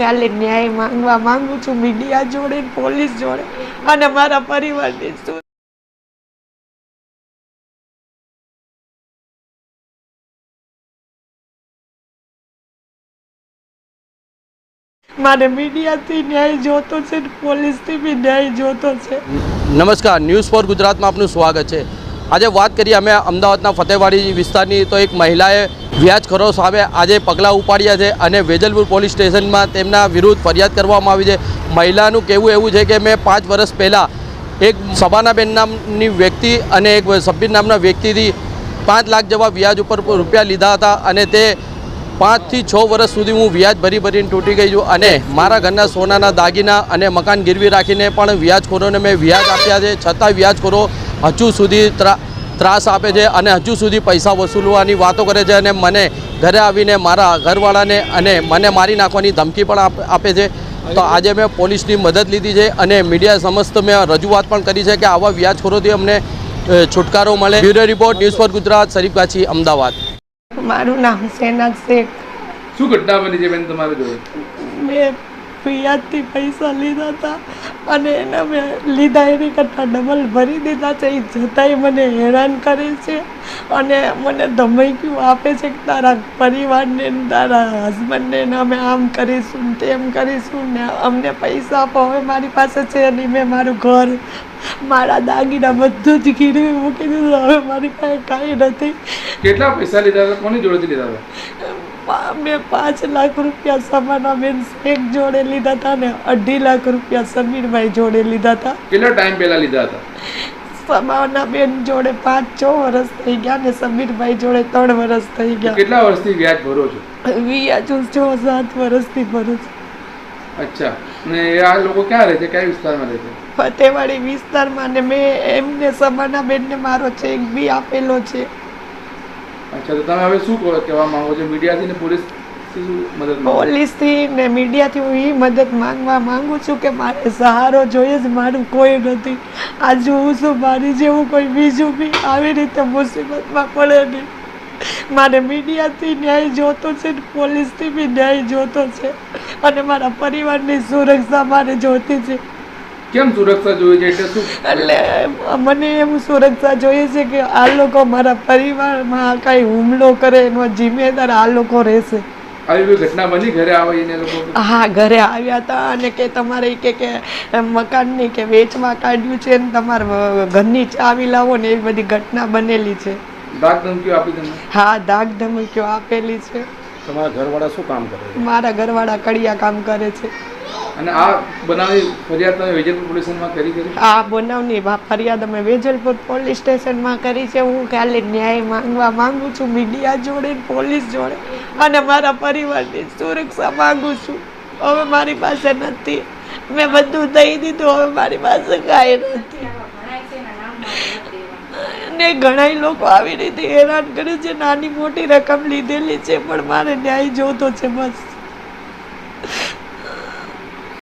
ખાલી ન્યાય માંગવા માંગુ છું, મીડિયા જોડે, પોલીસ જોડે અને મારા પરિવારની શું? મારે મીડિયાથી ન્યાય જોતો છે પોલીસથી બી ન્યાય જોતો છે. નમસ્કાર, ન્યૂઝ ફોર ગુજરાતમાં આપનું સ્વાગત છે. આજે વાત કરીએ અમે અમદાવાદના ફતેવાડી વિસ્તારની, તો એક મહિલાએ વ્યાજખોરો સામે આજે પગલાં ઉપાડ્યા છે અને વેજલપુર પોલીસ સ્ટેશનમાં તેમના વિરુદ્ધ ફરિયાદ કરવામાં આવી છે. મહિલાનું કહેવું એવું છે કે મેં પાંચ વર્ષ પહેલાં એક સભાનાબેન નામની વ્યક્તિ અને એક સબ્બીર નામના વ્યક્તિથી પાંચ લાખ જેવા વ્યાજ ઉપર રૂપિયા લીધા હતા અને તે પાંચથી છ વર્ષ સુધી હું વ્યાજ ભરી ભરીને તૂટી ગઈ છું અને મારા ઘરના સોનાના દાગીના અને મકાન ગીરવી રાખીને પણ વ્યાજખોરોને મેં વ્યાજ આપ્યા છે. છતાં વ્યાજખોરો હજુ સુધી ત્રાસ આપે છે અને હજુ સુધી પૈસા વસૂલવાની વાતો કરે છે અને મને ઘરે આવીને મારા ઘરવાળાને અને મને મારી નાખવાની ધમકી પણ આપે છે. તો આજે મેં પોલીસની મદદ લીધી છે અને મીડિયા સમસ્ત મેં રજૂઆત પણ કરી છે કે આવા વ્યાજખોરોથી અમને છુટકારો મળે. Bureau report news for Gujarat Sharif Kachhi Ahmedabad. મારું નામ શેખ. શું ઘટના બની છે બેન તમારે જોડે મેં ફરિયાદથી પૈસા લીધા હતા અને એના મેં લીધા એની કરતાં ડબલ ભરી દીધા છે. એ જતાંય મને હેરાન કરે છે અને મને ધમકીઓ આપે છે કે તારા પરિવારને તારા હસબન્ડને અમે આમ કરીશું તેમ કરીશું ને અમને પૈસા આપો, હવે મારી પાસે છે નહીં, મેં મારું ઘર, મારા દાગીના બધું જ ગીરવી મૂકી દીધું, હવે મારી પાસે કાંઈ નથી. કેટલા પૈસા લીધા હતા? કોની જોડેથી લીધા હતા? મેં પાંચ લાખ રૂપિયા સમાના બેન જોડે લીધા હતા ને અઢી લાખ રૂપિયા સમીરભાઈ જોડે લીધા હતા. કેટલા ટાઈમ પહેલા લીધા હતા? સમાના બેન જોડે પાંચ છ વર્ષ થઈ ગયા ને સમીરભાઈ જોડે ત્રણ વર્ષ થઈ ગયા. કેટલા વર્ષથી વ્યાજ ભરો છો? વિયાજુ છ સાત વર્ષથી ભરું છું. અચ્છા. ને આ લોકો ક્યાં રહે છે? કયા વિસ્તારમાં રહે છે? ફતેવાડી વિસ્તારમાં ને મેં એમને સમાના બેનને મારો ચેક બી આપેલો છે. અચ્છા, તો તમે હવે શું કહો- કહેવા માંગો છો? મીડિયાથી ને પોલીસ? પોલીસથી ને મીડિયાથી હું એ મદદ માંગવા માંગુ છું કે મારે સહારો જોઈએ જ, મારું કોઈ નથી. આજે હું શું મારી જેવું કોઈ બીજું બી આવી રીતે મુસીબતમાં પડે નહીં. મારે મીડિયાથી ન્યાય જોતો છે ને પોલીસથી બી ન્યાય જોતો છે. અને મારા પરિવારની સુરક્ષા મારે જોતી છે. કેમ સુરક્ષા જોઈએ છે? એટલે શું? એટલે મને એમ સુરક્ષા જોઈએ છે કે આ લોકો મારા પરિવારમાં કાંઈ હુમલો કરે એનો જિમ્મેદાર આ લોકો રહેશે. આવી ઘટના બની ઘરે આવીને લોકો? હા ઘરે આવ્યા હતા અને કે તમારે કે કે મકાનની કે વેચમાં કાઢ્યું છે ને તમારે ઘરની ચાવી લાવો ને એવી બધી ઘટના બનેલી છે. દાગ ધમકીઓ આપી તમને? હા દાગ ધમકીઓ આપેલી છે. તમારા ઘરવાળા શું કામ કરે? મારા ઘરવાળા કડિયા કામ કરે છે. અને આ બનાવી ફરિયાદ તમે વેજલપુર પોલીસમાં કરી કરી? આ બનાવની ફરિયાદ અમે વેજલપુર પોલીસ સ્ટેશનમાં કરી છે. હું ખાલી ન્યાય માંગવા માંગુ છું. મીડિયા જોડે, પોલીસ જોડે અને મારા પરિવારની સુરક્ષા માંગુ છું. હવે મારી પાસે નથી. મેં બધું દઈ દીધું. હવે મારી પાસે કાંઈ નથી. ને ઘણા લોકો આવી રીતે હેરાન કરે છે. નાની મોટી રકમ લીધેલી છે, પણ મારે ન્યાય જોતો છે બસ.